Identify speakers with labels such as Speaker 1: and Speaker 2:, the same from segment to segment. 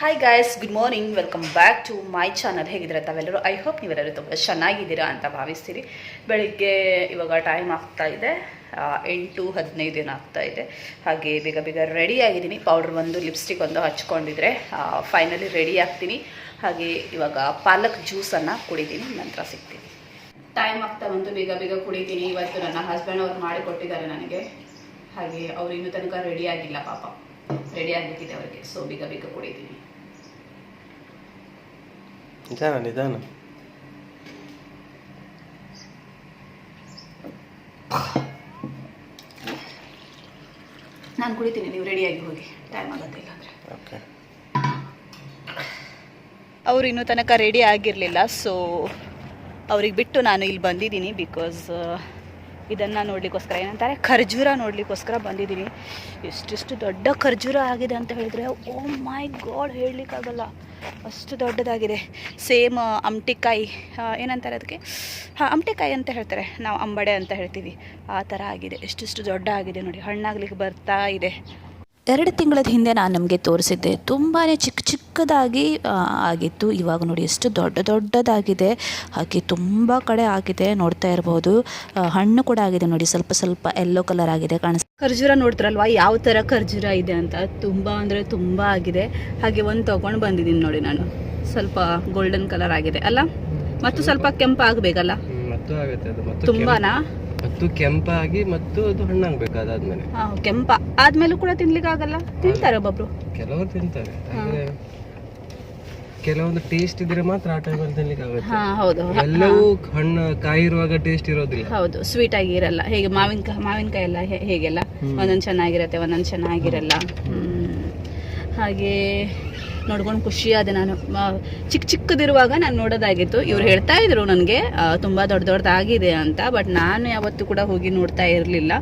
Speaker 1: Hi guys good morning welcome back to my channel ಹೇಗಿದ್ದೀರಾ ತಾವೆಲ್ಲರೂ? I hope ನೀವೆಲ್ಲರೂ ತುಂಬ ಚೆನ್ನಾಗಿದ್ದೀರಾ ಅಂತ ಭಾವಿಸ್ತೀರಿ. ಬೆಳಿಗ್ಗೆ ಇವಾಗ ಟೈಮ್ ಆಗ್ತಾ ಇದೆ. ಎಂಟು ಹದಿನೈದು ದಿನ ಆಗ್ತಾ ಇದೆ. ಹಾಗೆ ಬೇಗ ಬೇಗ ರೆಡಿ ಆಗಿದ್ದೀನಿ. ಪೌಡ್ರ್ ಒಂದು ಲಿಪ್ಸ್ಟಿಕ್ ಒಂದು ಹಚ್ಕೊಂಡಿದ್ರೆ ಫೈನಲಿ ರೆಡಿ ಆಗ್ತೀನಿ. ಹಾಗೆ ಇವಾಗ ಪಾಲಕ್ ಜ್ಯೂಸನ್ನು ಕುಡಿದೀನಿ ನಂತರ ಸಿಗ್ತೀನಿ. ಟೈಮ್ ಆಗ್ತಾ ಬಂದು ಬೇಗ ಬೇಗ ಕುಡಿತೀನಿ. ಇವತ್ತು ನನ್ನ ಹಸ್ಬೆಂಡ್ ಅವ್ರು ಮಾಡಿಕೊಟ್ಟಿದ್ದಾರೆ ನನಗೆ. ಹಾಗೆ ಅವ್ರು ಇನ್ನೂ ತನಕ ರೆಡಿ ಆಗಿಲ್ಲ ಪಾಪ. ರೆಡಿ ಆಗಬೇಕಿದೆ ಅವರಿಗೆ. ಸೊ ಬೇಗ ಬೇಗ ಕುಡಿತೀನಿ.
Speaker 2: ನಿಧಾನ ನಿಧಾನ.
Speaker 1: ನಾನು ಕುಡಿತೀನಿ ನೀವು ರೆಡಿಯಾಗಿ ಹೋಗಿ. ಟೈಮ್ ಆಗುತ್ತೆ ಇಲ್ಲಾಂದರೆ.
Speaker 2: ಓಕೆ
Speaker 1: ಅವರು ಇನ್ನೂ ತನಕ ರೆಡಿ ಆಗಿರಲಿಲ್ಲ ಸೊ ಅವ್ರಿಗೆ ಬಿಟ್ಟು ನಾನು ಇಲ್ಲಿ ಬಂದಿದ್ದೀನಿ ಬಿಕಾಸ್ ಇದನ್ನು ನೋಡಲಿಕ್ಕೋಸ್ಕರ. ಏನಂತಾರೆ? ಖರ್ಜೂರ ನೋಡಲಿಕ್ಕೋಸ್ಕರ ಬಂದಿದ್ದೀನಿ. ಎಷ್ಟೆಷ್ಟು ದೊಡ್ಡ ಖರ್ಜೂರ ಆಗಿದೆ ಅಂತ ಹೇಳಿದ್ರೆ, ಓ ಮೈ ಗಾಡ್, ಹೇಳಲಿಕ್ಕಾಗಲ್ಲ. ಅಷ್ಟು ದೊಡ್ಡದಾಗಿದೆ. ಸೇಮ್ ಅಮಟಿಕಾಯಿ ಏನಂತಾರೆ ಅದಕ್ಕೆ? ಹಾಂ, ಅಮಟಿಕಾಯಿ ಅಂತ ಹೇಳ್ತಾರೆ. ನಾವು ಅಂಬಡೆ ಅಂತ ಹೇಳ್ತೀವಿ. ಆ ಥರ ಆಗಿದೆ. ಎಷ್ಟಿಷ್ಟು ದೊಡ್ಡ ಆಗಿದೆ ನೋಡಿ. ಹಣ್ಣಾಗ್ಲಿಕ್ಕೆ ಬರ್ತಾ ಇದೆ.
Speaker 3: ಎರಡು ತಿಂಗಳದ ಹಿಂದೆ ನಾನು ನಮಗೆ ತೋರಿಸಿದ್ದೆ. ತುಂಬಾ ಚಿಕ್ಕ ಚಿಕ್ಕದಾಗಿ ಆಗಿತ್ತು. ಇವಾಗ ನೋಡಿ ಎಷ್ಟು ದೊಡ್ಡ ದೊಡ್ಡದಾಗಿದೆ. ಹಾಗೆ ತುಂಬ ಕಡೆ ಆಗಿದೆ. ನೋಡ್ತಾ ಇರ್ಬೋದು. ಹಣ್ಣು ಕೂಡ ಆಗಿದೆ ನೋಡಿ. ಸ್ವಲ್ಪ ಸ್ವಲ್ಪ ಎಲ್ಲೋ ಕಲರ್ ಆಗಿದೆ ಕಾಣಿಸ್
Speaker 1: ಖರ್ಜೂರ ನೋಡ್ತಾರಲ್ವಾ? ಯಾವ ಥರ ಖರ್ಜೂರ ಇದೆ ಅಂತ. ತುಂಬ ಅಂದರೆ ತುಂಬ ಆಗಿದೆ. ಹಾಗೆ ಒಂದು ತೊಗೊಂಡು ಬಂದಿದ್ದೀನಿ ನೋಡಿ ನಾನು. ಸ್ವಲ್ಪ ಗೋಲ್ಡನ್ ಕಲರ್ ಆಗಿದೆ ಅಲ್ಲ? ಮತ್ತು ಸ್ವಲ್ಪ ಕೆಂಪು ಆಗಬೇಕಲ್ಲ
Speaker 2: ಮತ್ತು ಆಗುತ್ತೆ ಅದು ಮತ್ತು ಕೆಂಪಾಗಿ ಮತ್ತು ಅದು ಹಣ್ಣಾಗ್ಬೇಕು ಅದಾದ್ಮೇಲೆ.
Speaker 1: ಕೆಂಪ. ಆದ್ಮೇಲೂ ಕೂಡ ತಿನ್ಲಿಕ್ಕೆ ಆಗಲ್ಲ ತಿಂತಾರೆ ಒಬ್ಬೊಬ್ರು.
Speaker 2: ಕೆಲವರು ತಿಂತಾರೆ. ಆದ್ರೆ ಕೆಲವೊಂದು ಟೇಸ್ಟ್ ಇದ್ರೆ ಮಾತ್ರ ಆ ಟೈಮಲ್ಲಿ ತಿನ್ಲಿಕ್ಕೆ ಆಗುತ್ತೆ
Speaker 1: ಹಾ ಹೌದು.
Speaker 2: ಎಲ್ಲವೂ ಹಣ್ಣು ಕಾಯಿ ಇರುವಾಗ ಟೇಸ್ಟ್ ಇರೋದಿಲ್ಲ.
Speaker 1: ಹೌದು ಸ್ವೀಟ್ ಆಗಿ ಇರಲ್ಲ. ಹೇಗೆ ಮಾವಿನಕಾಯಿ ಮಾವಿನಕಾಯಿ ಎಲ್ಲ ಹೇ- ಹೇಗೆಲ್ಲ? ಒಂದೊಂದು ಚೆನ್ನಾಗಿರತ್ತೆ ಒಂದೊಂದು ಚೆನ್ನಾಗಿರಲ್ಲ. ಹ್ಮ್. ಹಾಗೆ ನೋಡ್ಕೊಂಡು ಖುಷಿಯಾದೆ ನಾನು ಚಿಕ್ಕ ಚಿಕ್ಕದಿರುವಾಗ ನಾನು ನೋಡೋದಾಗಿತ್ತು. ಇವ್ರು ಹೇಳ್ತಾ ಇದ್ರು ನನಗೆ ತುಂಬ ದೊಡ್ಡ ದೊಡ್ಡದಾಗಿದೆ ಅಂತ, ಬಟ್ ನಾನು ಯಾವತ್ತೂ ಕೂಡ ಹೋಗಿ ನೋಡ್ತಾ ಇರಲಿಲ್ಲ.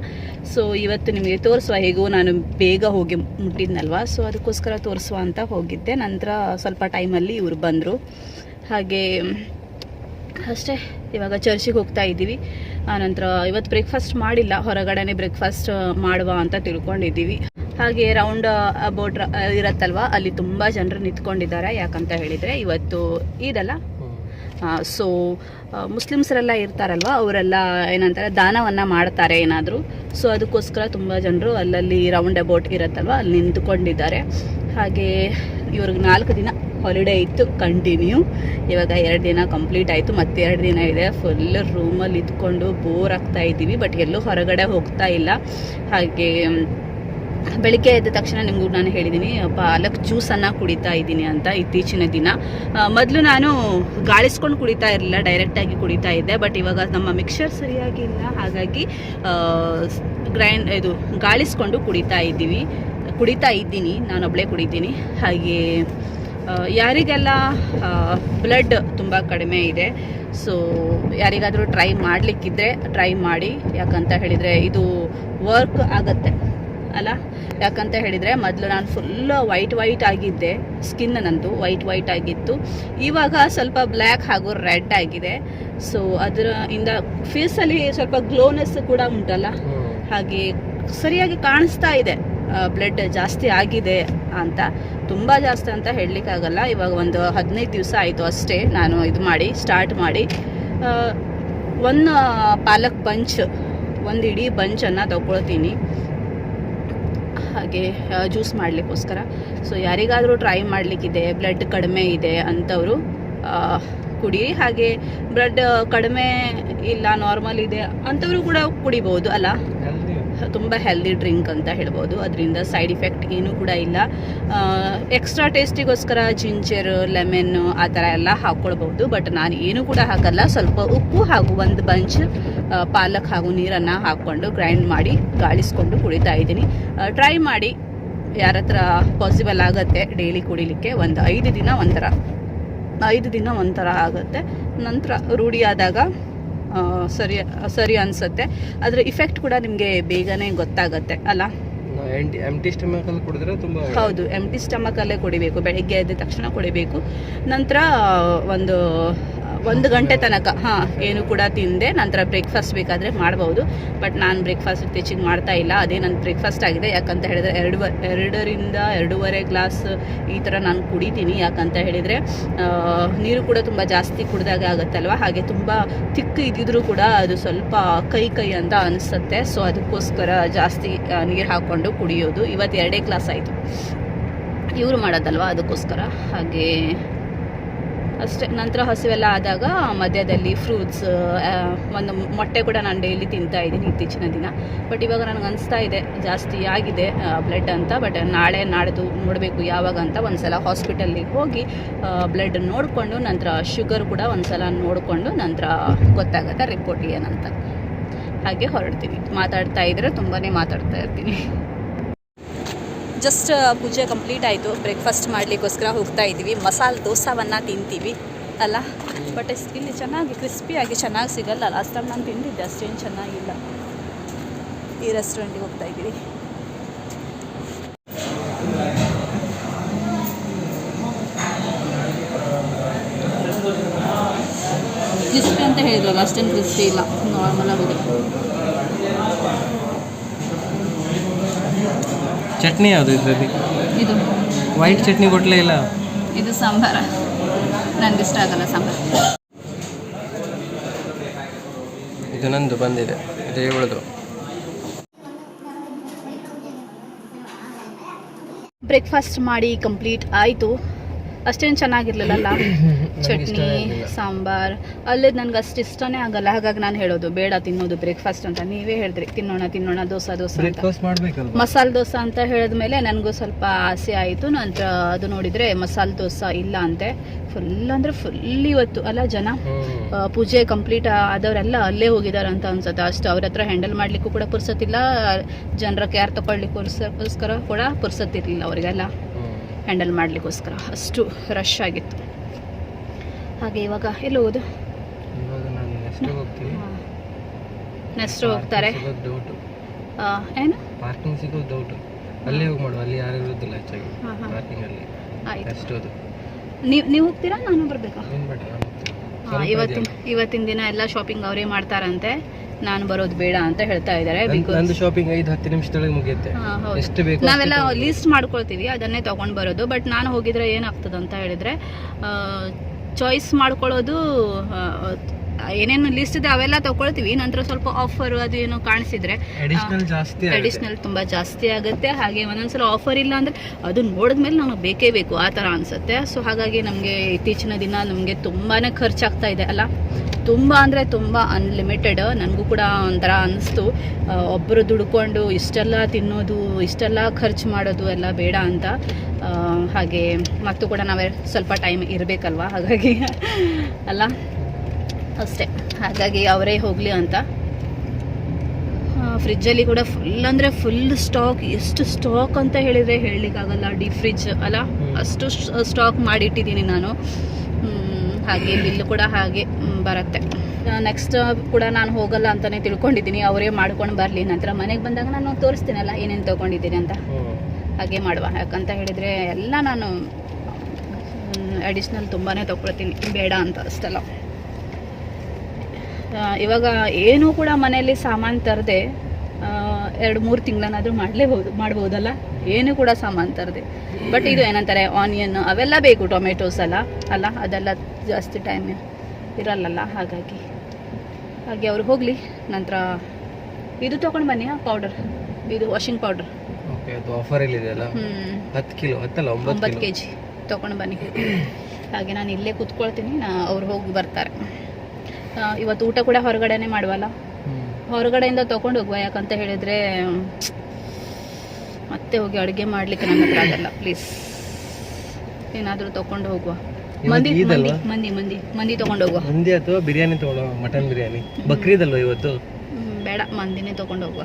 Speaker 1: ಸೊ ಇವತ್ತು ನಿಮಗೆ ತೋರಿಸುವ ಹೇಗೂ ನಾನು ಬೇಗ ಹೋಗಿ ಮುಟ್ಟಿದ್ನಲ್ವಾ? ಸೊ ಅದಕ್ಕೋಸ್ಕರ ತೋರಿಸುವ ಅಂತ ಹೋಗಿದ್ದೆ. ನಂತರ ಸ್ವಲ್ಪ ಟೈಮಲ್ಲಿ ಇವರು ಬಂದರು. ಹಾಗೆ, ಅಷ್ಟೇ, ಇವಾಗ ಚರ್ಚಿಗೆ ಹೋಗ್ತಾ ಇದ್ದೀವಿ. ಆನಂತರ ಇವತ್ತು ಬ್ರೇಕ್ಫಾಸ್ಟ್ ಮಾಡಿಲ್ಲ ಹೊರಗಡೆನೆ ಬ್ರೇಕ್ಫಾಸ್ಟ್ ಮಾಡುವ ಅಂತ ತಿಳ್ಕೊಂಡಿದ್ದೀವಿ. ಹಾಗೆ ರೌಂಡ್ ಅಬೌಟ್ ಇರತ್ತಲ್ವಾ ಅಲ್ಲಿ ತುಂಬ ಜನರು ನಿಂತ್ಕೊಂಡಿದ್ದಾರೆ ಯಾಕಂತ ಹೇಳಿದರೆ ಇವತ್ತು ಇದಲ್ಲ ಸೊ ಮುಸ್ಲಿಮ್ಸರೆಲ್ಲ ಇರ್ತಾರಲ್ವ ಅವರೆಲ್ಲ ಏನಂತಾರೆ ದಾನವನ್ನು ಮಾಡ್ತಾರೆ ಏನಾದರೂ. ಸೊ ಅದಕ್ಕೋಸ್ಕರ ತುಂಬ ಜನರು ಅಲ್ಲಲ್ಲಿ ರೌಂಡ್ ಅಬೌಟ್ ಇರತ್ತಲ್ವ ಅಲ್ಲಿ ನಿಂತ್ಕೊಂಡಿದ್ದಾರೆ. ಹಾಗೆ ಇವ್ರಿಗೆ ನಾಲ್ಕು ದಿನ ಹಾಲಿಡೇ ಇತ್ತು ಕಂಟಿನ್ಯೂ ಇವಾಗ ಎರಡು ದಿನ ಕಂಪ್ಲೀಟ್ ಆಯಿತು ಮತ್ತೆ ಎರಡು ದಿನ ಇದೆ. ಫುಲ್ ರೂಮಲ್ಲಿ ಇದ್ಕೊಂಡು ಬೋರ್ ಆಗ್ತಾ ಇದ್ದೀವಿ ಬಟ್ ಎಲ್ಲೂ ಹೊರಗಡೆ ಹೋಗ್ತಾ ಇಲ್ಲ. ಹಾಗೆ, ಬೆಳಿಗ್ಗೆ ಎದ್ದ ತಕ್ಷಣ ನಿಮಗೂ ನಾನು ಹೇಳಿದ್ದೀನಿ ಪಾಲಕ್ ಜ್ಯೂಸನ್ನು ಕುಡಿತಾ ಇದ್ದೀನಿ ಅಂತ ಇತ್ತೀಚಿನ ದಿನ. ಮೊದಲು ನಾನು ಗಾಳಿಸ್ಕೊಂಡು ಕುಡಿತಾ ಇರಲಿಲ್ಲ ಡೈರೆಕ್ಟಾಗಿ ಕುಡಿತಾ ಇದ್ದೆ ಬಟ್ ಇವಾಗ ನಮ್ಮ ಮಿಕ್ಸರ್ ಸರಿಯಾಗಿ ಇಲ್ಲ ಹಾಗಾಗಿ ಗ್ರೈಂಡ್ ಇದು, ಗಾಳಿಸ್ಕೊಂಡು ಕುಡಿತಾ ಇದ್ದೀವಿ. ಕುಡಿತಾ ಇದ್ದೀನಿ ನಾನೊಬ್ಬಳೇ ಕುಡಿತೀನಿ. ಹಾಗೆ ಯಾರಿಗೆಲ್ಲ ಬ್ಲಡ್ ತುಂಬ ಕಡಿಮೆ ಇದೆ ಸೊ ಯಾರಿಗಾದರೂ ಟ್ರೈ ಮಾಡಲಿಕ್ಕಿದ್ರೆ ಟ್ರೈ ಮಾಡಿ. ಯಾಕಂತ ಹೇಳಿದರೆ ಇದು ವರ್ಕ್ ಆಗತ್ತೆ ಅಲ್ಲ? ಯಾಕಂತ ಹೇಳಿದರೆ ಮೊದಲು ನಾನು ಫುಲ್ ವೈಟ್ ವೈಟ್ ಆಗಿದ್ದೆ ಸ್ಕಿನ್ ನಂದು ವೈಟ್ ವೈಟ್ ಆಗಿತ್ತು. ಇವಾಗ ಸ್ವಲ್ಪ ಬ್ಲ್ಯಾಕ್ ಹಾಗೂ ರೆಡ್ ಆಗಿದೆ. ಸೊ ಅದರ ಇಂದ ಫೇಸಲ್ಲಿ ಸ್ವಲ್ಪ ಗ್ಲೋನೆಸ್ ಕೂಡ ಉಂಟಲ್ಲ? ಹಾಗೆ ಸರಿಯಾಗಿ ಕಾಣಿಸ್ತಾ ಇದೆ. ಬ್ಲಡ್ ಜಾಸ್ತಿ ಆಗಿದೆ ಅಂತ. ತುಂಬ ಜಾಸ್ತಿ ಅಂತ ಹೇಳಲಿಕ್ಕಾಗಲ್ಲ. ಇವಾಗ ಒಂದು ಹದಿನೈದು ದಿವಸ ಆಯಿತು ಅಷ್ಟೇ ನಾನು ಇದು ಮಾಡಿ ಸ್ಟಾರ್ಟ್ ಮಾಡಿ. ಒಂದು ಪಾಲಕ್ ಬಂಚ್ ಒಂದು ಇಡೀ ಬಂಚನ್ನು ತಗೊಳ್ತೀನಿ ಹಾಗೆ ಜ್ಯೂಸ್ ಮಾಡಲಿಕ್ಕೋಸ್ಕರ. ಸೊ ಯಾರಿಗಾದರೂ ಟ್ರೈ ಮಾಡಲಿಕ್ಕಿದೆ ಬ್ಲಡ್ ಕಡಿಮೆ ಇದೆ ಅಂಥವರು ಕುಡೀರಿ ಹಾಗೆ ಬ್ಲಡ್ ಕಡಿಮೆ ಇಲ್ಲ ನಾರ್ಮಲ್ ಇದೆ ಅಂಥವರು ಕೂಡ ಕುಡಿಬೋದು, ಅಲ್ಲ? ತುಂಬ ಹೆಲ್ದಿ ಡ್ರಿಂಕ್ ಅಂತ ಹೇಳ್ಬೋದು. ಅದರಿಂದ ಸೈಡ್ ಇಫೆಕ್ಟ್ ಏನೂ ಕೂಡ ಇಲ್ಲ. ಎಕ್ಸ್ಟ್ರಾ ಟೇಸ್ಟಿಗೋಸ್ಕರ ಜಿಂಜರ್ ಲೆಮನ್ ಆ ಥರ ಎಲ್ಲ ಹಾಕ್ಕೊಳ್ಬೋದು ಬಟ್ ನಾನು ಏನೂ ಕೂಡ ಹಾಕಲ್ಲ. ಸ್ವಲ್ಪ ಉಪ್ಪು ಹಾಗೂ ಒಂದು ಬಂಚ್ ಪಾಲಕ್ ಹಾಗೂ ನೀರನ್ನು ಹಾಕ್ಕೊಂಡು ಗ್ರೈಂಡ್ ಮಾಡಿ ಗಾಳಿಸ್ಕೊಂಡು ಕುಡಿತಾ ಇದ್ದೀನಿ. ಟ್ರೈ ಮಾಡಿ. ಯಾರ ಹತ್ರ ಪಾಸಿಬಲ್ ಆಗುತ್ತೆ ಡೈಲಿ ಕುಡಿಲಿಕ್ಕೆ ಒಂದು ಐದು ದಿನ ಒಂಥರ, ಐದು ದಿನ ಒಂಥರ ಆಗುತ್ತೆ. ನಂತರ ರೂಢಿಯಾದಾಗ ಸರಿ ಸರಿ ಅನಿಸುತ್ತೆ. ಅದರ ಇಫೆಕ್ಟ್ ಕೂಡ ನಿಮಗೆ ಬೇಗನೆ ಗೊತ್ತಾಗತ್ತೆ ಅಲ್ಲ?
Speaker 2: ಎಂಟಿ ಎಂಟಿ ಸ್ಟಮಕ್ ಅಲ್ಲಿ ಕುಡಿದ್ರೆ ತುಂಬಾ.
Speaker 1: ಹೌದು ಎಂಟಿ ಸ್ಟಮಕಲ್ಲೇ ಕುಡಿಬೇಕು ಬೆಳಿಗ್ಗೆ ಎದ್ದ ತಕ್ಷಣ ಕುಡಿಬೇಕು. ನಂತರ ಒಂದು ಒಂದು ಗಂಟೆ ತನಕ, ಹಾಂ, ಏನು ಕೂಡ ತಿಂದೆ, ನಂತರ ಬ್ರೇಕ್ಫಾಸ್ಟ್ ಬೇಕಾದರೆ ಮಾಡ್ಬೋದು. ಬಟ್ ನಾನು ಬ್ರೇಕ್ಫಾಸ್ಟ್ ಇತ್ತೀಚೆಗೆ ಮಾಡ್ತಾ ಇಲ್ಲ. ಅದೇ ನನ್ನ ಬ್ರೇಕ್ಫಾಸ್ಟ್ ಆಗಿದೆ. ಯಾಕಂತ ಹೇಳಿದರೆ ಎರಡು, ಎರಡರಿಂದ ಎರಡೂವರೆ ಗ್ಲಾಸ್ ಈ ಥರ ನಾನು ಕುಡಿತೀನಿ. ಯಾಕಂತ ಹೇಳಿದರೆ ನೀರು ಕೂಡ ತುಂಬ ಜಾಸ್ತಿ ಕುಡಿದಾಗ ಆಗುತ್ತಲ್ವ? ಹಾಗೆ ತುಂಬ ತಿಕ್ಕು ಇದ್ದಿದ್ರೂ ಕೂಡ ಅದು ಸ್ವಲ್ಪ ಕೈ ಕೈ ಅಂತ ಅನಿಸುತ್ತೆ. ಸೊ ಅದಕ್ಕೋಸ್ಕರ ಜಾಸ್ತಿ ನೀರು ಹಾಕ್ಕೊಂಡು ಕುಡಿಯೋದು. ಇವತ್ತು ಎರಡೇ ಗ್ಲಾಸ್ ಆಯಿತು. ಇವರು ಮಾಡೋದಲ್ವ? ಅದಕ್ಕೋಸ್ಕರ. ಹಾಗೆ ಅಷ್ಟೇ, ನಂತರ ಹಸಿವೆಲ್ಲ ಆದಾಗ ಮಧ್ಯದಲ್ಲಿ ಫ್ರೂಟ್ಸ್ ಒಂದು ಮೊಟ್ಟೆ ಕೂಡ ನಾನು ಡೈಲಿ ತಿಂತಾ ಇದ್ದೀನಿ ಇತ್ತೀಚಿನ ದಿನ. ಬಟ್ ಇವಾಗ ನನಗೆ ಅನಿಸ್ತಾ ಇದೆ, ಜಾಸ್ತಿ ಆಗಿದೆ ಬ್ಲಡ್ ಅಂತ ಬಟ್ ನಾಳೆ ನಾಡಿದ್ದು ನೋಡಬೇಕು ಯಾವಾಗ ಅಂತ ಒಂದು ಸಲ ಹಾಸ್ಪಿಟಲ್ಲಿಗೆ ಹೋಗಿ ಬ್ಲಡ್ ನೋಡಿಕೊಂಡು, ನಂತರ ಶುಗರ್ ಕೂಡ ಒಂದು ಸಲ ನೋಡಿಕೊಂಡು, ನಂತರ ಗೊತ್ತಾಗುತ್ತೆ ರಿಪೋರ್ಟ್ ಏನಂತ. ಹಾಗೆ ಹೊರಡ್ತೀನಿ ಮಾತಾಡ್ತಾ ಇದ್ರೆ ತುಂಬಾ ಮಾತಾಡ್ತಾ ಇರ್ತೀನಿ. ಜಸ್ಟ್ ಪೂಜೆ ಕಂಪ್ಲೀಟ್ ಆಯಿತು. ಬ್ರೇಕ್ಫಾಸ್ಟ್ ಮಾಡಲಿಕ್ಕೋಸ್ಕರ ಹೋಗ್ತಾ ಇದ್ದೀವಿ. ಮಸಾಲೆ ದೋಸಾವನ್ನು ತಿಂತೀವಿ. ಅಲ್ಲ? ಬಟ್ ಇಲ್ಲಿ ಚೆನ್ನಾಗಿ ಕ್ರಿಸ್ಪಿಯಾಗಿ ಚೆನ್ನಾಗಿ ಸಿಗಲ್ಲ. ಲಾಸ್ಟ್ ಟೈಮ್ ನಾನು ತಿಂದಿದ್ದೆ, ಅಷ್ಟೇನು ಚೆನ್ನಾಗಿಲ್ಲ. ಈ ರೆಸ್ಟೋರೆಂಟಿಗೆ ಹೋಗ್ತಾ ಇದ್ದೀವಿ. ಕ್ರಿಸ್ಪಿ ಅಂತ ಹೇಳಿದ್ರಲ್ಲ, ಅಷ್ಟೇನು ಕ್ರಿಸ್ಪಿ ಇಲ್ಲ. ನಾರ್ಮಲ್
Speaker 2: ಚಟ್ನಿ ಯಾವುದು ಇದರಲ್ಲಿ?
Speaker 1: ಇದು.
Speaker 2: ವೈಟ್ ಚಟ್ನಿ ಕೊಟ್ಟಲೇ ಇಲ್ಲ?
Speaker 1: ಇದು ಸಾಂಬಾರ. ನನಗೆ ಇಷ್ಟ ಆಗಲ್ಲ ಸಾಂಬಾರ.
Speaker 2: ಇದು ನಂದು ಬಂದಿದೆ. ಇದು ಇವಳದು
Speaker 1: ಬ್ರೇಕ್ಫಾಸ್ಟ್ ಮಾಡಿ ಕಂಪ್ಲೀಟ್ ಆಯಿತು. ಅಷ್ಟೇನು ಚೆನ್ನಾಗಿರ್ಲಿಲ್ಲಲ್ಲ ಚಟ್ನಿ ಸಾಂಬಾರ್ ಅಲ್ಲೇ ನನಗೆ ಅಷ್ಟು ಇಷ್ಟನೇ ಆಗಲ್ಲ. ಹಾಗಾಗಿ ನಾನು ಹೇಳೋದು ಬೇಡ ತಿನ್ನೋದು ಬ್ರೇಕ್ಫಾಸ್ಟ್ ಅಂತ. ನೀವೇ ಹೇಳಿದ್ರಿ ತಿನ್ನೋಣ ತಿನ್ನೋಣ ದೋಸೆ ದೋಸೆ ಅಂತ. ಮಸಾಲೆ ದೋಸೆ ಅಂತ ಹೇಳಿದ್ಮೇಲೆ ನನಗೂ ಸ್ವಲ್ಪ ಆಸೆ ಆಯಿತು. ನಂತರ ಅದು ನೋಡಿದರೆ ಮಸಾಲೆ ದೋಸೆ ಇಲ್ಲ ಅಂತೆ. ಫುಲ್ ಅಂದರೆ ಫುಲ್ ಇವತ್ತು ಅಲ್ಲ ಜನ? ಪೂಜೆ ಕಂಪ್ಲೀಟ್ ಆದವರೆಲ್ಲ ಅಲ್ಲೇ ಹೋಗಿದ್ದಾರೆ ಅಂತ ಅನ್ಸುತ್ತೆ. ಅಷ್ಟು ಅವ್ರ ಹತ್ರ ಹ್ಯಾಂಡಲ್ ಮಾಡ್ಲಿಕ್ಕೂ ಕೂಡ ಪುರ್ಸತ್ತಿಲ್ಲ. ಜನರ ಕೇರ್ ತಗೊಳ್ಲಿಕ್ಕೋಸ್ಕರ ಕೂಡ ಪುರ್ಸತ್ತಿರಲಿಲ್ಲ ಅವರಿಗೆಲ್ಲ. ಹ್ಯಾಂಡಲ್ ಮಾಡಲಿಕ್ಕೋಸ್ಕರ. ಅಷ್ಟು ರಶ್ ಆಗಿತ್ತು. ಹಾಗೆ ಇವಾಗ ಎಲ್ಲಿ
Speaker 2: ಹೋದು ನೆಕ್ಸ್ಟ್
Speaker 1: ನೆಕ್ಸ್ಟ್ ಹೋಗ್ತಾರೆ. ಏನು?
Speaker 2: ಪಾರ್ಕಿಂಗ್ ಸಿಗೋದು ಡೌಟ್ ಅಲ್ಲಿ ಹೋಗಿ ಮಾಡುವ ಅಲ್ಲಿ ಯಾರು ಇರೋದಿಲ್ಲ ಹೆಚ್ಚಾಗಿ ಪಾರ್ಕಿಂಗ್ ಅಲ್ಲಿ. ಅಷ್ಟು ಅದು
Speaker 1: ನೀವು ನೀವು ಹೋಗ್ತೀರಾ? ನಾನು ಬರಬೇಕಾ? ಇವತ್ತಿನ ಇವತ್ತಿನ ದಿನ ಎಲ್ಲ ಶಾಪಿಂಗ್ ಅವರೇ ಮಾಡ್ತಾರಂತೆ. ನಾನು ಬರೋದು ಬೇಡ ಅಂತ ಹೇಳ್ತಾ ಇದಾರೆ
Speaker 2: ನಂದು ಶಾಪಿಂಗ್ ಐದು ಹತ್ತು ನಿಮಿಷದೊಳಗೆ ಮುಗಿಯುತ್ತೆ. ಎಷ್ಟು ಬೇಕು
Speaker 1: ನಾವೆಲ್ಲ ಲಿಸ್ಟ್ ಮಾಡ್ಕೊಳ್ತೀವಿ ಅದನ್ನೇ ತಗೊಂಡ್ ಬರೋದು. ಬಟ್ ನಾನು ಹೋಗಿದ್ರೆ ಏನಾಗ್ತದ ಅಂತ ಹೇಳಿದ್ರೆ ಚಾಯ್ಸ್ ಮಾಡ್ಕೊಳ್ಳೋದು ಏನೇನು ಲಿಸ್ಟ್ ಇದೆ ಅವೆಲ್ಲ ತಗೊಳ್ತೀವಿ. ನಂತರ ಸ್ವಲ್ಪ ಆಫರ್ ಅದು ಏನೋ ಕಾಣಿಸಿದ್ರೆ
Speaker 2: ಅಡಿಷನಲ್.
Speaker 1: ತುಂಬಾ ಜಾಸ್ತಿ ಆಗುತ್ತೆ. ಹಾಗೆ ಒಂದೊಂದ್ಸಲ ಆಫರ್ ಇಲ್ಲ ಅಂದ್ರೆ ಅದು ನೋಡಿದ್ಮೇಲೆ ನಮಗೆ ಬೇಕೇ ಬೇಕು ಆ ಥರ ಅನ್ಸುತ್ತೆ. ಸೊ ಹಾಗಾಗಿ ನಮಗೆ ಇತ್ತೀಚಿನ ದಿನ ನಮಗೆ ತುಂಬಾನೇ ಖರ್ಚಾಗ್ತಾ ಇದೆ ಅಲ್ಲ? ತುಂಬ ಅಂದರೆ ತುಂಬ ಅನ್ಲಿಮಿಟೆಡ್ ನನಗೂ ಕೂಡ ಒಂಥರ ಅನಿಸ್ತು. ಒಬ್ಬರು ದುಡ್ಕೊಂಡು ಇಷ್ಟೆಲ್ಲ ತಿನ್ನೋದು ಇಷ್ಟೆಲ್ಲ ಖರ್ಚು ಮಾಡೋದು ಎಲ್ಲ ಬೇಡ ಅಂತ. ಹಾಗೆ ಮತ್ತು ಕೂಡ ನಾವೇ ಸ್ವಲ್ಪ ಟೈಮ್ ಇರಬೇಕಲ್ವಾ? ಹಾಗಾಗಿ ಅಲ್ಲ? ಅಷ್ಟೇ. ಹಾಗಾಗಿ ಅವರೇ ಹೋಗಲಿ ಅಂತ. ಫ್ರಿಜ್ಜಲ್ಲಿ ಕೂಡ ಫುಲ್ ಅಂದರೆ ಫುಲ್ ಸ್ಟಾಕ್ ಎಷ್ಟು ಸ್ಟಾಕ್ ಅಂತ ಹೇಳಿದರೆ ಹೇಳಲಿಕ್ಕಾಗಲ್ಲ. ಡಿ ಫ್ರಿಜ್ ಅಲ್ಲ? ಅಷ್ಟು ಸ್ಟಾಕ್ ಮಾಡಿಟ್ಟಿದ್ದೀನಿ ನಾನು. ಹಾಗೆ ಬಿಲ್ಲು ಕೂಡ ಹಾಗೆ ಬರುತ್ತೆ. ನೆಕ್ಸ್ಟ್ ಕೂಡ ನಾನು ಹೋಗಲ್ಲ ಅಂತಲೇ ತಿಳ್ಕೊಂಡಿದ್ದೀನಿ. ಅವರೇ ಮಾಡ್ಕೊಂಡು ಬರಲಿ. ನಂತರ ಮನೆಗೆ ಬಂದಾಗ ನಾನು ತೋರಿಸ್ತೀನಲ್ಲ ಏನೇನು ತೊಗೊಂಡಿದ್ದೀನಿ ಅಂತ. ಹಾಗೆ ಮಾಡುವ. ಯಾಕಂತ ಹೇಳಿದರೆ ಎಲ್ಲ ನಾನು ಅಡಿಷ್ನಲ್ ತುಂಬಾ ತೊಗೊಳ್ತೀನಿ. ಬೇಡ ಅಂತ ಅಷ್ಟಲ್ಲ. ಇವಾಗ ಏನೂ ಕೂಡ ಮನೆಯಲ್ಲಿ ಸಾಮಾನು ತರದೆ ಎರಡು ಮೂರು ತಿಂಗಳನ್ನಾದರೂ ಮಾಡಲೇಬಹುದು ಮಾಡ್ಬೋದಲ್ಲ? ಏನೂ ಕೂಡ ಸಾಮಾನು ತರದೆ. ಬಟ್ ಇದು ಏನಂತಾರೆ ಆನಿಯನ್ ಅವೆಲ್ಲ ಬೇಕು ಟೊಮೆಟೊಸ್ ಅಲ್ಲ ಅಲ್ಲ ಅದೆಲ್ಲ ಜಾಸ್ತಿ ಟೈಮ್ ಇರಲ್ಲಲ್ಲ ಹಾಗಾಗಿ. ಹಾಗೆ ಅವ್ರು ಹೋಗಲಿ ನಂತರ ಇದು ತೊಗೊಂಡು ಬನ್ನಿ ಪೌಡರ್ ಇದು ವಾಷಿಂಗ್ ಪೌಡರ್
Speaker 2: ಒಂಬತ್ತು
Speaker 1: ಕೆ ಜಿ ತೊಗೊಂಡು ಬನ್ನಿ. ಹಾಗೆ ನಾನು ಇಲ್ಲೇ ಕೂತ್ಕೊಳ್ತೀನಿ ನಾ ಅವ್ರು ಹೋಗಿ ಬರ್ತಾರೆ. ಇವತ್ತು ಊಟ ಕೂಡ ಹೊರಗಡೆನೆ ಮಾಡುವಲ್ಲ? ಹೊರಗಡೆಯಿಂದ ತಗೊಂಡು ಹೋಗುವ ಯಾಕಂತ ಹೇಳಿದ್ರೆ ಮತ್ತೆ ಹೋಗಿ ಅಡುಗೆ ಮಾಡ್ಲಿಕ್ಕೆ ನನ್ನ ಹತ್ರ ಆಗಲ್ಲ ಪ್ಲೀಸ್ ಏನಾದರೂ ತಗೊಂಡು ಹೋಗುವ. ಮಂದಿ ಮಂದಿ ಮಂದಿ ಮಂದಿ ತೊಗೊಂಡು ಹೋಗುವ.
Speaker 2: ಮಂದಿ ಅಥವಾ ಬಿರಿಯಾನಿ ತಗೊಳ್ಳೋ ಮಟನ್ ಬಿರಿಯಾನಿ? ಬಕ್ರೀದಲ್ವಾ ಇವತ್ತು?
Speaker 1: ಬೇಡ ಮಂದಿನೇ ತಗೊಂಡು ಹೋಗುವ.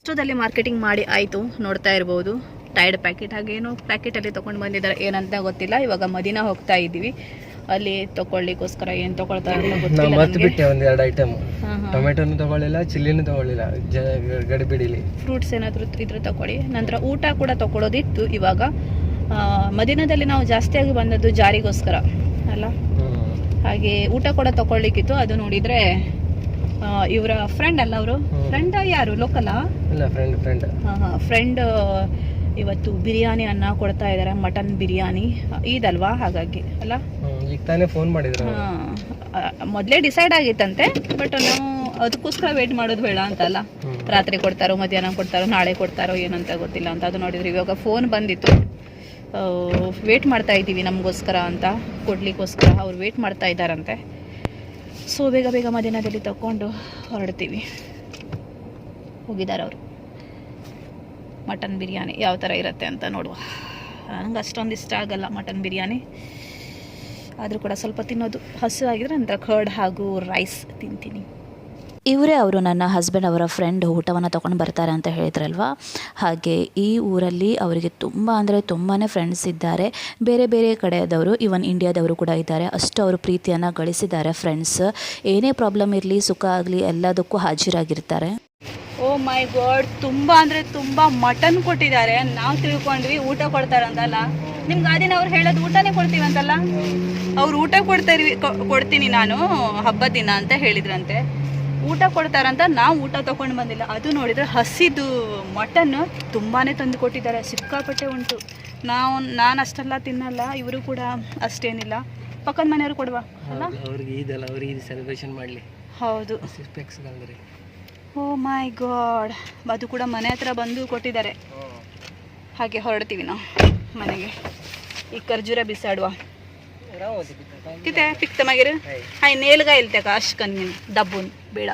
Speaker 1: ಅಷ್ಟೊತ್ತಲ್ಲಿ ಮಾರ್ಕೆಟಿಂಗ್ ಮಾಡಿ ಆಯ್ತು ನೋಡ್ತಾ ಇರ್ಬೋದು. ಟೈರ್ಡ್ ಪ್ಯಾಕೆಟ್ ಹಾಗೇನೋ ಪ್ಯಾಕೆಟಲ್ಲಿ ತೊಗೊಂಡು ಬಂದಿದ್ದಾರೆ ಏನಂತ ಗೊತ್ತಿಲ್ಲ. ಇವಾಗ ಮದಿನ ಹೋಗ್ತಾ ಇದ್ದೀವಿ. ಅಲ್ಲಿ ತಗೊಳ್ಳಿಕ್ಕೋಸ್ಕರ ಏನು ತಗೊಳ್ತಾರೆ ಅಂತ ಗೊತ್ತಿಲ್ಲ
Speaker 2: ಬಿಟ್ಟೆ ಒಂದ್ ಎರಡು ಐಟಮ್ ಟೊಮೆಟೊನು ತಗೊಳ್ಳಿಲ್ಲ ಚಿಲ್ಲಿನೂ ತಗೊಳ್ಳಿಲ್ಲ ಜ ಗಡಿಬಿಡಿಲಿ
Speaker 1: ಫ್ರೂಟ್ಸ್ ಏನಾದರೂ ಇದ್ರೆ ತಗೊಳ್ಳಿ. ನಂತರ ಊಟ ಕೂಡ ತಗೊಳ್ಳೋದಿತ್ತು ಇವಾಗ. ಆ, ಮದಿನದಲ್ಲಿ ನಾವು ಜಾಸ್ತಿಯಾಗಿ ಬಂದದ್ದು ಜಾರಿಗೋಸ್ಕರ ಅಲ್ಲ? ಹಾಗೆ ಊಟ ಕೂಡ ತಗೊಳ್ಲಿಕ್ಕಿತ್ತು ಅದು ನೋಡಿದ್ರೆ ಇವರ ಫ್ರೆಂಡ್ ಅಲ್ಲ ಅವರು?
Speaker 2: ಹ್ಮ್.
Speaker 1: ಫ್ರೆಂಡ್ ಯಾರು? ಲೋಕಲ್
Speaker 2: ಇಲ್ಲ ಫ್ರೆಂಡ್ ಫ್ರೆಂಡ್
Speaker 1: ಫ್ರೆಂಡ್ ಇವತ್ತು ಬಿರಿಯಾನಿ ಅನ್ನ ಕೊಡ್ತಾ ಇದ್ದಾರೆ ಮಟನ್ ಬಿರಿಯಾನಿ. ಇದಲ್ವಾ ಹಾಗಾಗಿ ಅಲ್ಲ?
Speaker 2: ಈಗ ತಾನೇ ಫೋನ್ ಮಾಡಿದ್ರು
Speaker 1: ಮೊದ್ಲೇ ಡಿಸೈಡ್ ಆಗಿತ್ತಂತೆ ಬಟ್ ನಾವು ಅದಕ್ಕೋಸ್ಕರ ವೇಟ್ ಮಾಡೋದು ಬೇಡ ಅಂತಲ್ಲ. ರಾತ್ರಿ ಕೊಡ್ತಾರೋ ಮಧ್ಯಾಹ್ನ ಕೊಡ್ತಾರೋ ನಾಳೆ ಕೊಡ್ತಾರೋ ಏನಂತ ಗೊತ್ತಿಲ್ಲ ಅಂತ ಅದು ನೋಡಿದ್ರು. ಇವಾಗ ಫೋನ್ ಬಂದಿತ್ತು. ವೇಟ್ ಮಾಡ್ತಾ ಇದ್ದೀವಿ ನಮಗೋಸ್ಕರ ಅಂತ ಕೊಡ್ಲಿಕ್ಕೋಸ್ಕರ ಅವ್ರು ವೇಟ್ ಮಾಡ್ತಾ ಇದ್ದಾರಂತೆ. ಸೊ ಬೇಗ ಬೇಗ ಮಧ್ಯಾಹ್ನದಲ್ಲಿ ತಗೊಂಡು ಹೊರಡ್ತೀವಿ. ಹೋಗಿದ್ದಾರೆ ಅವರು ಮಟನ್ ಬಿರಿಯಾನಿ ಯಾವ ಥರ ಇರುತ್ತೆ ಅಂತ ನೋಡುವ. ನನಗೆ ಅಷ್ಟೊಂದು ಇಷ್ಟ ಆಗಲ್ಲ ಮಟನ್ ಬಿರಿಯಾನಿ. ಆದರೂ ಕೂಡ ಸ್ವಲ್ಪ ತಿನ್ನೋದು. ಹಸು ಆಗಿದ್ರೆ ನಂತರ ಕರ್ಡ್ ಹಾಗೂ ರೈಸ್ ತಿಂತೀನಿ.
Speaker 3: ಇವರೇ ಅವರು ನನ್ನ ಹಸ್ಬೆಂಡ್ ಅವರ ಫ್ರೆಂಡ್ ಊಟವನ್ನು ತೊಗೊಂಡು ಬರ್ತಾರೆ ಅಂತ ಹೇಳಿದ್ರಲ್ವ? ಹಾಗೆ ಈ ಊರಲ್ಲಿ ಅವರಿಗೆ ತುಂಬ ಅಂದರೆ ತುಂಬಾ ಫ್ರೆಂಡ್ಸ್ ಇದ್ದಾರೆ. ಬೇರೆ ಬೇರೆ ಕಡೆಯದವರು ಇವನ್ ಇಂಡಿಯಾದವರು ಕೂಡ ಇದ್ದಾರೆ. ಅಷ್ಟು ಅವರು ಪ್ರೀತಿಯನ್ನು ಗಳಿಸಿದ್ದಾರೆ ಫ್ರೆಂಡ್ಸ್ ಏನೇ ಪ್ರಾಬ್ಲಮ್ ಇರಲಿ, ಸುಖ ಆಗಲಿ, ಎಲ್ಲದಕ್ಕೂ ಹಾಜರಾಗಿರ್ತಾರೆ.
Speaker 1: ಮೈ ಗಾಡ್ ತುಂಬ ಅಂದರೆ ತುಂಬ ಮಟನ್ ಕೊಟ್ಟಿದ್ದಾರೆ. ನಾವು ತಿಳ್ಕೊಂಡ್ವಿ ಊಟ ಕೊಡ್ತಾರಂತಲ್ಲ. ನಿಮ್ಗೆ ಆ ದಿನ ಅವ್ರು ಹೇಳೋದು ಊಟನೇ ಕೊಡ್ತೀವಿ ಅಂತಲ್ಲ ಅವ್ರು ಊಟ ಕೊಡ್ತಾ ಇರ್ವಿ ಕೊಡ್ತೀನಿ ನಾನು ಹಬ್ಬದ ದಿನ ಅಂತ ಹೇಳಿದ್ರಂತೆ. ಊಟ ಕೊಡ್ತಾರಂತ ನಾವು ಊಟ ತಗೊಂಡು ಬಂದಿಲ್ಲ. ಅದು ನೋಡಿದ್ರೆ ಹಸಿದು ಮಟನ್ ತುಂಬಾ ತಂದು ಕೊಟ್ಟಿದ್ದಾರೆ. ಸಿಕ್ಕಾಪಟ್ಟೆ ಉಂಟು. ನಾವು ನಾನು ಅಷ್ಟೆಲ್ಲ ತಿನ್ನಲ್ಲ ಇವರು ಕೂಡ ಅಷ್ಟೇನಿಲ್ಲ. ಪಕ್ಕದ ಮನೆಯವರು ಕೊಡುವ? ಅಲ್ಲ?
Speaker 2: ಅವ್ರಿಗೆ ಇದಲ್ಲ ಅವ್ರಿಗೆ ಸೆಲೆಬ್ರೇಷನ್ ಮಾಡಲಿ.
Speaker 1: ಹೌದು. Oh my god. ಅದು ಕೂಡ ಮನೆ ಹತ್ರ ಬಂದು ಕೊಟ್ಟಿದ್ದಾರೆ. ಹಾಗೆ ಹೊರಡ್ತೀವಿ ನಾವು ಮನೆಗೆ. ಈ ಖರ್ಜೂರ ಬಿಸಾಡುವ. ತಿತೆ ಪಿಕ್ತ ಮಗಿರು. ಹಾಯ್ ನೇಲ್ಗ ಇಲ್ತೆಕ ಅಶ್ಕನ್ ಡಬ್ಬುನ್ ಬೇಡ.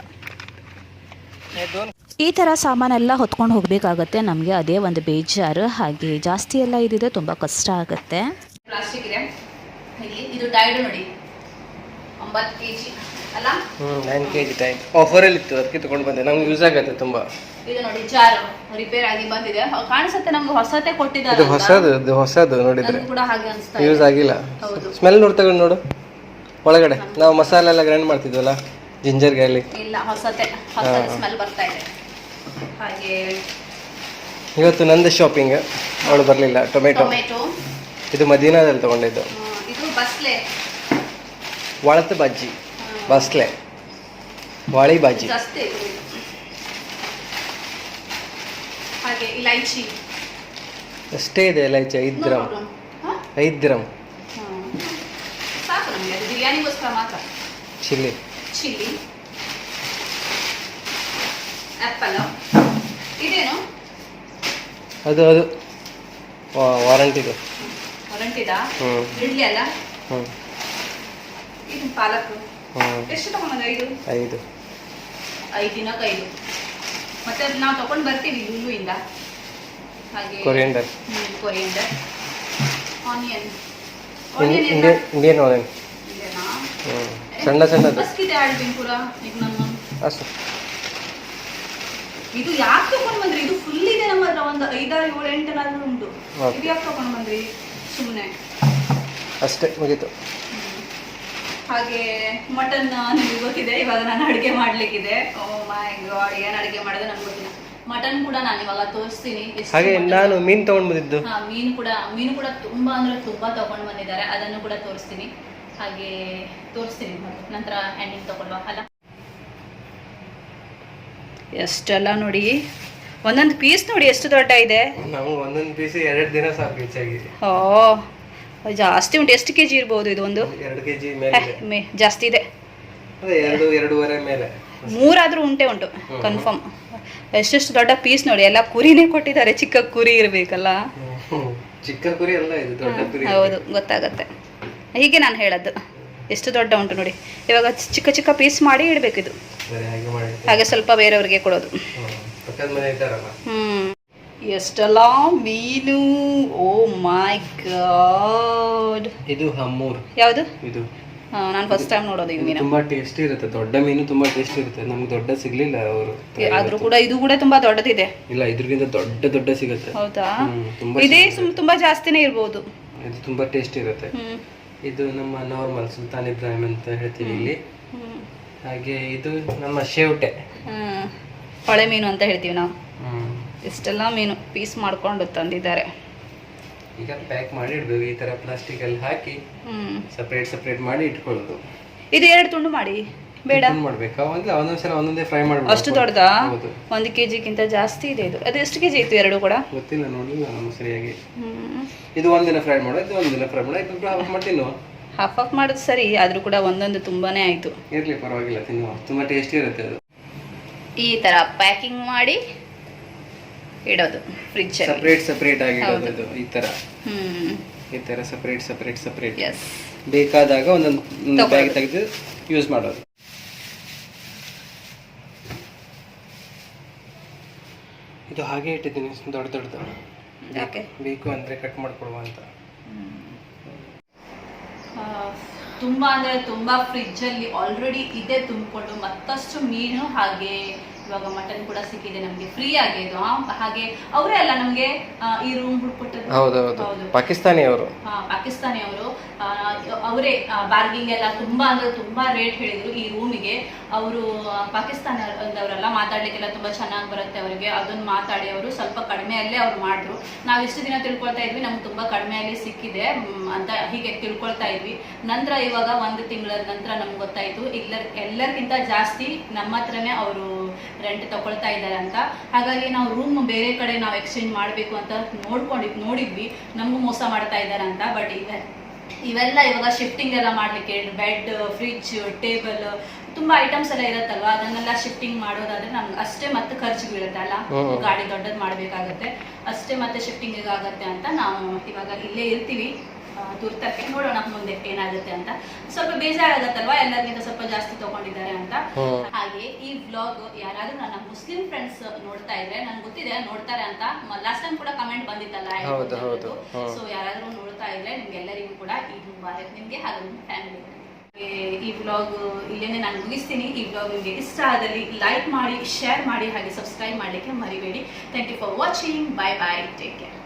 Speaker 3: ಈ ಥರ ಸಾಮಾನೆಲ್ಲ ಹೊತ್ಕೊಂಡು ಹೋಗಬೇಕಾಗತ್ತೆ. ನಮಗೆ ಅದೇ ಒಂದು ಬೇಜಾರು. ಹಾಗೆ ಜಾಸ್ತಿ ಎಲ್ಲ ಇದ್ರೆ ತುಂಬ ಕಷ್ಟ ಆಗುತ್ತೆ.
Speaker 1: ಪ್ಲಾಸ್ಟಿಕ್ ಇದೆ. ಇಲ್ಲಿ ಇದು ಟೈಡ್ ನೋಡಿ. ಒಂಬತ್ತು ಕೆ ಜಿ ಅಲ್ಲ?
Speaker 2: ನೈನ್ ಕೆ ಜಿ ಟೈಮ್ ಆಫರಲ್ಲಿ ಇತ್ತು ಅದಕ್ಕೆ ತಗೊಂಡು ಬಂದೆ. ನಮ್ಗೆ ಯೂಸ್ ಆಗುತ್ತೆ ತುಂಬ.
Speaker 1: ಇದು ನೋಡಿ ಜಾರ್ ರಿಪೇರ್ ಆಗಿ ಬಂದಿದೆ. ಕಾಣಿಸುತ್ತೆ ನಮ್ಗೆ ಹೊಸತೆ ಕೊಟ್ಟಿದ್ದಾರೆ
Speaker 2: ಇದು ಹೊಸದು ಇದು ಹೊಸದು ನೋಡಿದ್ರೆ.
Speaker 1: ನನಗೂ ಕೂಡ ಹಾಗೆ ಅನಿಸ್ತಾ
Speaker 2: ಯೂಸ್ ಆಗಿಲ್ಲ.
Speaker 1: ಹೌದು.
Speaker 2: ಸ್ಮೆಲ್ ನೋಡಿ ತಗೊಂಡು ನೋಡು. ಒಳಗಡೆ. ನಾವು ಮಸಾಲೆ ಎಲ್ಲ ಗ್ರೈಂಡ್ ಮಾಡ್ತಿದ್ವಲ್ಲ? ಜಿಂಜರ್ ಗಾರ್ಲಿಕ್
Speaker 1: ಇಲ್ಲ ಹೊಸತೆ. ಹೊಸತೆ ಸ್ಮೆಲ್ ಬರ್ತಾ ಇದೆ. ಹಾಗೆ
Speaker 2: ಇವತ್ತು ನಂದು ಶಾಪಿಂಗ್ ಅವಳು ಬರಲಿಲ್ಲ. ಟೊಮೆಟೊ
Speaker 1: ಟೊಮೆಟೊ
Speaker 2: ಇದು ಮದೀನಾದಲ್ಲಿ ತಗೊಂಡಿದ್ದು.
Speaker 1: ಇದು ಬಸ್ಲೆ
Speaker 2: ವಾಳತ ಬಜ್ಜಿ. ಬಸ್ಲೆ. ಬಾಳಿ ಬಾಜಿ.
Speaker 1: ಇದು. ಹಾಗೆ ಇಲೈಚಿ.
Speaker 2: ಅಷ್ಟೇ ಇದೆ ಇಲೈಚಿ ಐದು ಗ್ರಾಮ್? ಐದು ಗ್ರಾಮ್.
Speaker 1: ಸಾಕು ನಮಗೆ ಅದು ಬಿರಿಯಾನಿಗೋಸ್ಕರ ಮಾತ್ರ.
Speaker 2: ಚಿಲ್ಲಿ.
Speaker 1: ಚಿಲ್ಲಿ. ಆ್ಯಪಲ್ ಇದೇನು?
Speaker 2: ಅದು ಅದು. ವಾರಂಟಿದು.
Speaker 1: ವಾರಂಟಿದಾ?
Speaker 2: ಹ್ಞೂ
Speaker 1: ಇಡ್ಲಿ ಅಲ್ಲ?
Speaker 2: ಹ್ಞೂ
Speaker 1: ಇದು ಪಾಲಕ್. ಎಷ್ಟು ತಗೊಂಬಂದ ಐದು?
Speaker 2: ಐದು.
Speaker 1: ಐದು ದಿನಕ್ಕೆ ಐದು. ಮತ್ತೆ ಅದು ನಾವು ತಗೊಂಡು ಬರ್ತೀವಿ ಲುಲ್ಲುಯಿಂದ ಹಾಗೆ
Speaker 2: coriander
Speaker 1: coriander onion
Speaker 2: Indian onion ಸಣ್ಣ ಸಣ್ಣದು ಅಷ್ಟು.
Speaker 1: ಇದು ಯಾಕೆ ತಗೊಂಡು ಬಂದ್ರಿ? ಇದು ಫುಲ್ ಇದೆ ನಮ್ಮ ಹತ್ರ ಒಂದು ಐದಾರು ಏಳು ಎಂಟನಾದ್ರೂ ಉಂಟು.
Speaker 2: Okay.
Speaker 1: ಇದು ಯಾಕೆ ತಗೊಂಡು ಬಂದ್ರಿ? ಸುಮ್ಮನೆ
Speaker 2: ಅಷ್ಟೇ ಮುಗೀತು.
Speaker 1: ಹಾಗೆ ಮಟನ್ ನನಗೆ ಗೊತ್ತಿದೆ ಇವಾಗ ನಾನು ಅಡುಗೆ ಮಾಡ್ಲಿಕ್ಕಿದೆ. ಓ ಮೈ ಗಾಡ್ ಏನ್ ಅಡುಗೆ ಮಾಡೋದು ನನ್ಗೆ ಗೊತ್ತಿಲ್ಲ. ಮಟನ್ ಕೂಡ ನಾನು ಇವಾಗ ತೋರಿಸ್ತೀನಿ. ಎಷ್ಟು
Speaker 2: ಹಾಗೆ ನಾನು ಮೀನು ತಗೊಂಡು ಬಂದಿದ್ದು.
Speaker 1: ಹಾ ಮೀನು ಕೂಡ ಮೀನು ಕೂಡ ತುಂಬಾ ಅಂದ್ರೆ ತುಂಬಾ ತಗೊಂಡ್ ಬಂದಿದ್ದಾರೆ. ಅದನ್ನು ಕೂಡ ತೋರಿಸ್ತೀನಿ. ಹಾಗೆ ತೋರಿಸ್ತೀನಿ ನಂತರ ಎಂಡಿಂಗ್ ತಗೊಳ್ವಾ ಅಲ್ಲ? ಎಷ್ಟೆಲ್ಲ ನೋಡಿ. ಒಂದೊಂದು ಪೀಸ್ ನೋಡಿ ಎಷ್ಟು ದೊಡ್ಡ ಇದೆ?
Speaker 2: ನಾವು ಒಂದೊಂದು ಪೀಸ್ ಎರಡು ದಿನ ಸಾಕು ಹೆಚ್ಚಾಗಿ.
Speaker 1: ಓ ಜಾಸ್ತಿ ಉಂಟು. ಎಷ್ಟು ಕೆ ಜಿ ಇರ್ಬೋದು ಇದು ಒಂದು? ಜಾಸ್ತಿ ಇದೆ. ಮೂರಾದ್ರೂ ಉಂಟೆ ಉಂಟು ಕನ್ಫರ್ಮ್ ಎಷ್ಟೆಷ್ಟು ದೊಡ್ಡ ಪೀಸ್ ನೋಡಿ ಎಲ್ಲ ಕುರಿನೇ ಕೊಟ್ಟಿದ್ದಾರೆ. ಚಿಕ್ಕ ಕುರಿ ಇರಬೇಕಲ್ಲ?
Speaker 2: ಚಿಕ್ಕ ಕುರಿ ಅಲ್ಲ ಇದು ದೊಡ್ಡ ಕುರಿ
Speaker 1: ಹೌದು ಗೊತ್ತಾಗತ್ತೆ. ಹೀಗೆ ನಾನು ಹೇಳದ್ದು. ಎಷ್ಟು ದೊಡ್ಡ ಉಂಟು ನೋಡಿ. ಇವಾಗ ಚಿಕ್ಕ ಚಿಕ್ಕ ಪೀಸ್ ಮಾಡಿ ಇಡಬೇಕು ಇದು
Speaker 2: ಹಾಗೆ
Speaker 1: ಹಾಗೆ ಸ್ವಲ್ಪ ಬೇರೆಯವ್ರಿಗೆ ಕೊಡೋದು.
Speaker 2: ಹ್ಮ್.
Speaker 1: ಎಷ್ಟೆಲ್ಲ ಮೀನು? Oh my god.
Speaker 2: ಇದು ಹಮ್ಮೂರ್.
Speaker 1: ಯಾವುದು?
Speaker 2: ಇದು.
Speaker 1: ನಾನು ಫಸ್ಟ್ ಟೈಮ್ ನೋಡೋದು ಈ ಮೀನು.
Speaker 2: ತುಂಬಾ ಟೇಸ್ಟಿ ಇರುತ್ತೆ. ದೊಡ್ಡ ಮೀನು ತುಂಬಾ ಟೇಸ್ಟಿ ಇರುತ್ತೆ. ನಮ್ಗೆ ದೊಡ್ಡ ಸಿಗ್ಲಿಲ್ಲ ಅವರು
Speaker 1: ಆದ್ರೂ ಕೂಡ ಇದು ಕೂಡ ತುಂಬಾ ದೊಡ್ಡದಿದೆ.
Speaker 2: ಇಲ್ಲ ಇದ್ರಗಿಂತ ದೊಡ್ಡ ದೊಡ್ಡ ಸಿಗುತ್ತೆ.
Speaker 1: ಹೌದಾ? ಇದೇ ತುಂಬಾ ಜಾಸ್ತಿನೇ ಇರಬಹುದು
Speaker 2: ಇದು ತುಂಬಾ ಟೇಸ್ಟಿ ಇರುತ್ತೆ. ಇದು ನಮ್ಮ ನಾರ್ಮಲ್ ಸುಲ್ತಾನ್ ಇಬ್ರಾಹಿಂ ಅಂತ ಹೇಳ್ತೀವಿ ಇಲ್ಲಿ. ಹಾಗೆ ಇದು ನಮ್ಮ ಶೇವಟೆ.
Speaker 1: ಹ್ಮ್. ಹೊಳೆ ಮೀನು ಅಂತ ಹೇಳ್ತೀವಿ ನಾವು. ಇಷ್ಟೆಲ್ಲ ಮೀನು ಪೀಸ್ ಮಾಡ್ಕೊಂಡು ತಂದಿದ್ದಾರೆ.
Speaker 2: ಈಗ ಪ್ಯಾಕ್ ಮಾಡಿ ಇಡಬೇಕು ಈ ತರ ಪ್ಲಾಸ್ಟಿಕ್ ಅಲ್ಲಿ ಹಾಕಿ ಸೆಪರೇಟ್ ಸಪ್ರೇಟ್ ಮಾಡಿ ಇಟ್ಕೊಳ್ಳೋದು.
Speaker 1: ಇದು ಎರಡು ತುಂಡು ಮಾಡಿ. ಬೇಡ.
Speaker 2: ಮಾಡಬೇಕಾ? ಮಾಡ್ಬೇಕಾ ಒಂದು ಒಂದೊಂದ್ಸಲ ಒಂದೊಂದೇ ಫ್ರೈ ಮಾಡಿ
Speaker 1: ಅಷ್ಟು ದೊಡ್ಡದಾ? ಒಂದು ಕೆಜಿಗಿಂತ ಜಾಸ್ತಿ ಇದೆ ಇದು. ಅದು ಎಷ್ಟು ಕೆಜಿ ಇತ್ತು ಎರಡು ಕೂಡ?
Speaker 2: ಗೊತ್ತಿಲ್ಲ ನೋಡಿ ನಾನು ಸರಿಯಾಗಿ. ಇದು ಒಂದಿನ ಫ್ರೈ ಮಾಡೋ ಇದು ಒಂದಿನ ಫ್ರೈ ಮಾಡೋ ಇದು ಹಾಫ್ ಮಾಡಿ ತಿನ್ನುವ
Speaker 1: ಹಾಫ್ ಆಫ್ ಮಾಡೋದು ಸರಿ ಆದ್ರೂ ಕೂಡ ಒಂದೊಂದು ತುಂಬಾನೇ ಆಯ್ತು.
Speaker 2: ಇರ್ಲಿ ಪರವಾಗಿಲ್ಲ ತಿನ್ನುವ. ತುಂಬಾ ಟೇಸ್ಟಿ ಇರುತ್ತೆ ಅದು.
Speaker 1: ಈ ತರ ಪ್ಯಾಕಿಂಗ್ ಮಾಡಿ ಇಡೋದು ಫ್ರಿಜ್ ಅಲ್ಲಿ.
Speaker 2: ಸಪ್ರೇಟ್ ಸಪ್ರೇಟ್ ಆಗಿ ಇಡೋದು ಇದು ಈ ತರ.
Speaker 1: ಹ್ಮ್.
Speaker 2: ಈ ತರ ಸೆಪರೇಟ್ ಸೆಪರೇಟ್ ಸಪ್ರೇಟ್
Speaker 1: ಎಸ್
Speaker 2: ಬೇಕಾದಾಗ ಒಂದೊಂದು. ಬ್ಯಾಗ್ ತೆಗೆದು ಯೂಸ್ ಮಾಡೋದು. ಇದು ಹಾಗೆ ಇಟ್ಟಿದ್ದೀನಿ ದೊಡ್ಡ ದೊಡ್ಡದು. ಬೇಕು ಅಂದ್ರೆ ಕಟ್ ಮಾಡ್ಕೊಡುವ ಅಂತ.
Speaker 1: ತುಂಬಾ ಅಂದ್ರೆ ತುಂಬಾ ಫ್ರಿಜ್ ಅಲ್ಲಿ ಆಲ್ರೆಡಿ ಇದೆ ತುಂಬಿಕೊಂಡು ಮತ್ತಷ್ಟು ಮೀನು ಹಾಗೆ ಇವಾಗ ಮಟನ್ ಕೂಡ ಸಿಕ್ಕಿದೆ ನಮಗೆ ಫ್ರೀ ಆಗಿ ಇದು. ಹಾಗೆ ಅವರೇ ಅಲ್ಲ ನಮಗೆ ಈ ರೂಮ್ ಹುಡ್ಕೊಟ್ಟದ್ದು
Speaker 2: ಹೌದೌದು. ಪಾಕಿಸ್ತಾನಿ ಅವರು
Speaker 1: ಪಾಕಿಸ್ತಾನಿ ಅವರು ಅವರೇ ಬಾರ್ಗಿಂಗ್ ಎಲ್ಲ ತುಂಬಾ ಅಂದ್ರೆ ತುಂಬಾ ರೇಟ್ ಹೇಳಿದ್ರು ಈ ರೂಮಿಗೆ ಅವರು ಪಾಕಿಸ್ತಾನದವರೆಲ್ಲ ಮಾತಾಡ್ಲಿಕ್ಕೆಲ್ಲ ತುಂಬಾ ಚೆನ್ನಾಗಿ ಬರುತ್ತೆ ಅವರಿಗೆ. ಅದನ್ನ ಮಾತಾಡಿ ಅವರು ಸ್ವಲ್ಪ ಕಡಿಮೆಯಲ್ಲೇ ಅವ್ರು ಮಾಡಿದ್ರು. ನಾವು ಇಷ್ಟು ದಿನ ತಿಳ್ಕೊಳ್ತಾ ಇದ್ವಿ ನಮ್ಗೆ ತುಂಬಾ ಕಡಿಮೆಯಲ್ಲಿ ಸಿಕ್ಕಿದೆ ಅಂತ ಹೀಗೆ ತಿಳ್ಕೊಳ್ತಾ ಇದ್ವಿ. ನಂತರ ಇವಾಗ ಒಂದು ತಿಂಗಳ ನಂತರ ನಮ್ಗೆ ಗೊತ್ತಾಯ್ತು ಎಲ್ಲರ ಎಲ್ಲರಿಗಿಂತ ಜಾಸ್ತಿ ನಮ್ಮ ಹತ್ರನೇ ಅವರು ರೆಂಟ್ ತಗೊಳ್ತಾ ಇದ್ದಾರೆ ಅಂತ. ಹಾಗಾಗಿ ನಾವು ರೂಮ್ ಬೇರೆ ಕಡೆ ನಾವು ಎಕ್ಸ್ಚೇಂಜ್ ಮಾಡಬೇಕು ಅಂತ ನೋಡ್ಕೊಂಡಿದ್ ನೋಡಿದ್ವಿ. ನಮಗೂ ಮೋಸ ಮಾಡ್ತಾ ಇದ್ದಾರೆ ಅಂತ. ಬಟ್ ಇವೆ ಇವೆಲ್ಲ ಇವಾಗ ಶಿಫ್ಟಿಂಗ್ ಎಲ್ಲ ಮಾಡ್ಲಿಕ್ಕೆ ಬೆಡ್ ಫ್ರಿಡ್ಜ್ ಟೇಬಲ್ ತುಂಬಾ ಐಟಮ್ಸ್ ಎಲ್ಲ ಇರುತ್ತಲ್ವಾ? ಅದನ್ನೆಲ್ಲ ಶಿಫ್ಟಿಂಗ್ ಮಾಡೋದಾದ್ರೆ ನಮ್ಗೆ ಅಷ್ಟೇ ಮತ್ತೆ ಖರ್ಚು ಬೀಳುತ್ತೆ ಅಲ್ಲ? ಗಾಡಿ ದೊಡ್ಡದು ಮಾಡ್ಬೇಕಾಗತ್ತೆ. ಅಷ್ಟೇ ಮತ್ತೆ ಶಿಫ್ಟಿಂಗ್ ಆಗತ್ತೆ ಅಂತ ನಾವು ಇವಾಗ ಇಲ್ಲೇ ಇರ್ತೀವಿ. ತುರ್ತಕ್ಕೆ ನೋಡೋಣ ಮುಂದೆ ಏನಾಗುತ್ತೆ ಅಂತ. ಸ್ವಲ್ಪ ಬೇಜಾರಾಗತ್ತಲ್ವಾ? ಎಲ್ಲರಿಗಿಂತ ಸ್ವಲ್ಪ ಜಾಸ್ತಿ ತಗೊಂಡಿದ್ದಾರೆ ಅಂತ. ಹಾಗೆ ಈ ವ್ಲಾಗ್ ಯಾರಾದ್ರೂ ನನ್ನ ಮುಸ್ಲಿಂ ಫ್ರೆಂಡ್ಸ್ ನೋಡ್ತಾ ಇದ್ರೆ ನನ್ಗೆ ಗೊತ್ತಿದೆ ನೋಡ್ತಾರೆ ಅಂತ. ಲಾಸ್ಟ್ ಟೈಮ್ ಕೂಡ ಕಮೆಂಟ್ ಬಂದಿತ್ತಲ್ಲ. ಸೊ ಯಾರಾದ್ರೂ ನೋಡ್ತಾ ಇದ್ರೆ ನಿಮ್ಗೆಲ್ಲರಿಗೂ ಕೂಡ ಈ ಮುಬಾರಕ್. ನಿಮ್ಗೆ ಹಾಗೂ ನಿಮ್ಮ ಫ್ಯಾಮಿಲಿ ಈ ವ್ಲಾಗ್ ಇಲ್ಲೇನೆ ನಾನು ಮುಗಿಸ್ತೀನಿ. ಈ ಬ್ಲಾಗ್ ನಿಮಗೆ ಇಷ್ಟ ಆದಲ್ಲಿ ಲೈಕ್ ಮಾಡಿ ಶೇರ್ ಮಾಡಿ ಹಾಗೆ ಸಬ್ಸ್ಕ್ರೈಬ್ ಮಾಡಲಿಕ್ಕೆ ಮರಿಬೇಡಿ. Thank you for watching bye bye take care